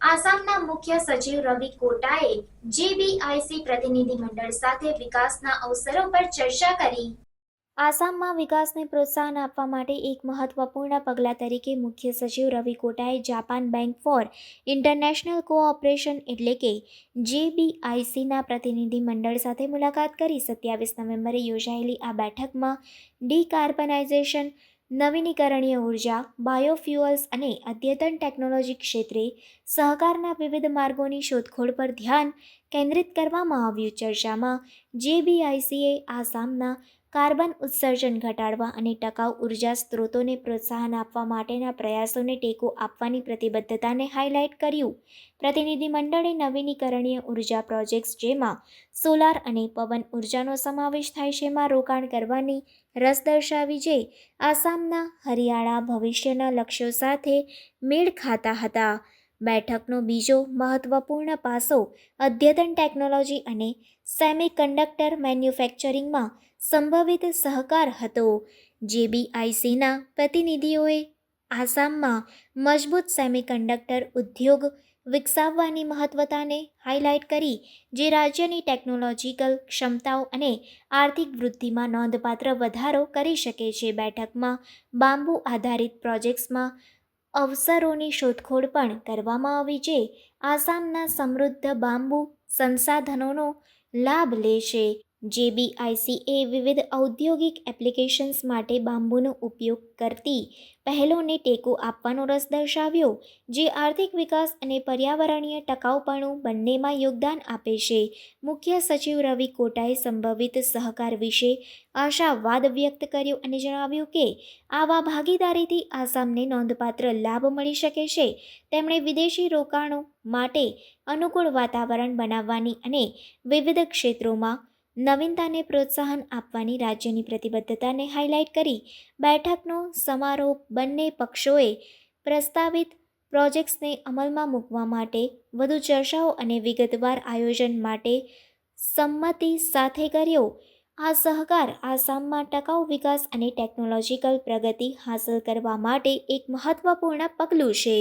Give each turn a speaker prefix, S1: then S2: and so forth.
S1: આસામના મુખ્ય સચિવ રવિ કોટાએ જીબીઆઈસી પ્રતિનિધિ મંડળ સાથે વિકાસના અવસરો પર ચર્ચા કરી. આસામમાં વિકાસને પ્રોત્સાહન આપવા માટે એક મહત્વપૂર્ણ પગલાં તરીકે મુખ્ય સચિવ Ravi કોટાએ Japan bank for international cooperation એટલે કે જેબીઆઈસીના પ્રતિનિધિ મંડળ સાથે મુલાકાત કરી સત્યાવીસ નવેમ્બરે યોજાયેલી આ બેઠકમાં ડીકાર્બનાઇઝેશન, નવીનીકરણીય ઊર્જા, બાયોફ્યુઅલ્સ અને અદ્યતન ટેકનોલોજી ક્ષેત્રે સહકારના વિવિધ માર્ગોની શોધખોળ પર ધ્યાન કેન્દ્રિત કરવામાં આવ્યું ચર્ચામાં જેબીઆઈસીએ આસામના કાર્બન ઉત્સર્જન ઘટાડવા અને ટકાઉ ઊર્જા સ્ત્રોતોને પ્રોત્સાહન આપવા માટેના પ્રયાસોને ટેકો આપવાની પ્રતિબદ્ધતાને હાઇલાઇટ કર્યું. પ્રતિનિધિમંડળે નવીનીકરણીય ઊર્જા પ્રોજેક્ટ્સ જેમાં સોલાર અને પવન ઉર્જાનો સમાવેશ થાય છે એમાં રોકાણ કરવાની રસ દર્શાવી જે આસામના હરિયાળા ભવિષ્યના લક્ષ્યો સાથે મેળ ખાતા હતા. બેઠકનો બીજો મહત્વપૂર્ણ પાસો અદ્યતન ટેકનોલોજી અને સેમિકન્ડક્ટર મેન્યુફેક્ચરિંગમાં સંભવિત સહકાર હતો. જેબીઆઈસીના પ્રતિનિધિઓએ આસામમાં મજબૂત સેમિકન્ડક્ટર ઉદ્યોગ વિકસાવવાની મહત્વતાને હાઇલાઇટ કરી, જે રાજ્યની ટેકનોલોજીકલ ક્ષમતાઓ અને આર્થિક વૃદ્ધિમાં નોંધપાત્ર વધારો કરી શકે છે. બેઠકમાં બાંબુ આધારિત પ્રોજેક્ટ્સમાં અવસરોની શોધખોળ પણ કરવામાં આવી જે આસામના સમૃદ્ધ બાંબુ સંસાધનોનો લાભ લેશે જેબીઆઈસીએ વિવિધ ઔદ્યોગિક એપ્લિકેશન્સ માટે બાંબુનો ઉપયોગ કરતી પહેલોને ટેકો આપવાનો રસ દર્શાવ્યો, જે આર્થિક વિકાસ અને પર્યાવરણીય ટકાઉપણું બંનેમાં યોગદાન આપે છે. મુખ્ય સચિવ રવિ કોટાએ સંભવિત સહકાર વિશે આશાવાદ વ્યક્ત કર્યો અને જણાવ્યું કે, આવા ભાગીદારીથી આસામને નોંધપાત્ર લાભ મળી શકે છે. તેમણે વિદેશી રોકાણો માટે અનુકૂળ વાતાવરણ બનાવવાની અને વિવિધ ક્ષેત્રોમાં નવીનતાને પ્રોત્સાહન આપવાની રાજ્યની પ્રતિબદ્ધતાને હાઇલાઇટ કરી બેઠકનો સમારોહ બંને પક્ષોએ પ્રસ્તાવિત પ્રોજેક્ટ્સને અમલમાં મૂકવા માટે વધુ ચર્ચાઓ અને વિગતવાર આયોજન માટે સંમતિ સાથે કર્યો. આ સહકાર આસામમાં ટકાઉ વિકાસ અને ટેકનોલોજીકલ પ્રગતિ હાંસલ કરવા માટે એક મહત્વપૂર્ણ પગલું છે.